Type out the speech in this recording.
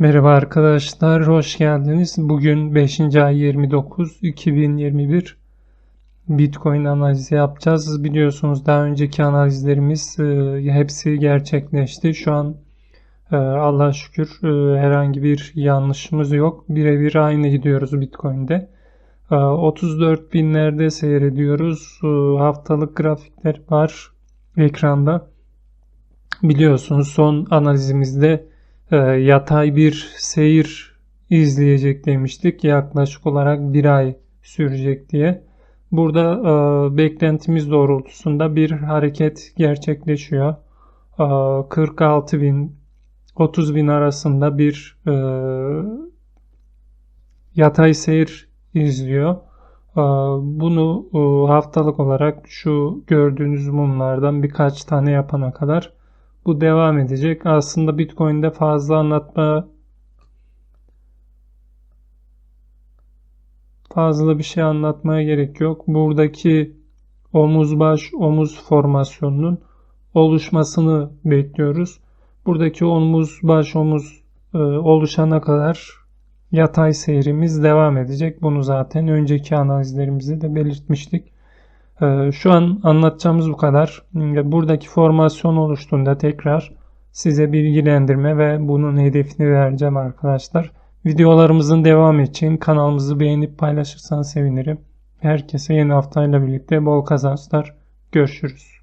Merhaba arkadaşlar, hoş geldiniz. Bugün 5. ay 29 2021 Bitcoin analizi yapacağız. Biliyorsunuz daha önceki analizlerimiz e, hepsi gerçekleşti. Şu an e, Allah'a şükür e, herhangi bir yanlışımız yok. Birebir aynı gidiyoruz Bitcoin'de. E, 34 binlerde seyrediyoruz. E, haftalık grafikler var ekranda. Biliyorsunuz son analizimizde e, yatay bir seyir izleyecek demiştik. Yaklaşık olarak bir ay sürecek diye. Burada e, beklentimiz doğrultusunda bir hareket gerçekleşiyor. E, 46 bin 30 bin arasında bir e, yatay seyir izliyor. E, bunu e, haftalık olarak şu gördüğünüz mumlardan birkaç tane yapana kadar bu devam edecek. Aslında Bitcoin'de fazla anlatma fazla bir şey anlatmaya gerek yok. Buradaki omuz baş omuz formasyonunun oluşmasını bekliyoruz. Buradaki omuz baş omuz e, oluşana kadar yatay seyrimiz devam edecek. Bunu zaten önceki analizlerimizde de belirtmiştik. Ee, şu an anlatacağımız bu kadar. Buradaki formasyon oluştuğunda tekrar size bilgilendirme ve bunun hedefini vereceğim arkadaşlar. Videolarımızın devamı için kanalımızı beğenip paylaşırsanız sevinirim. Herkese yeni haftayla birlikte bol kazançlar. Görüşürüz.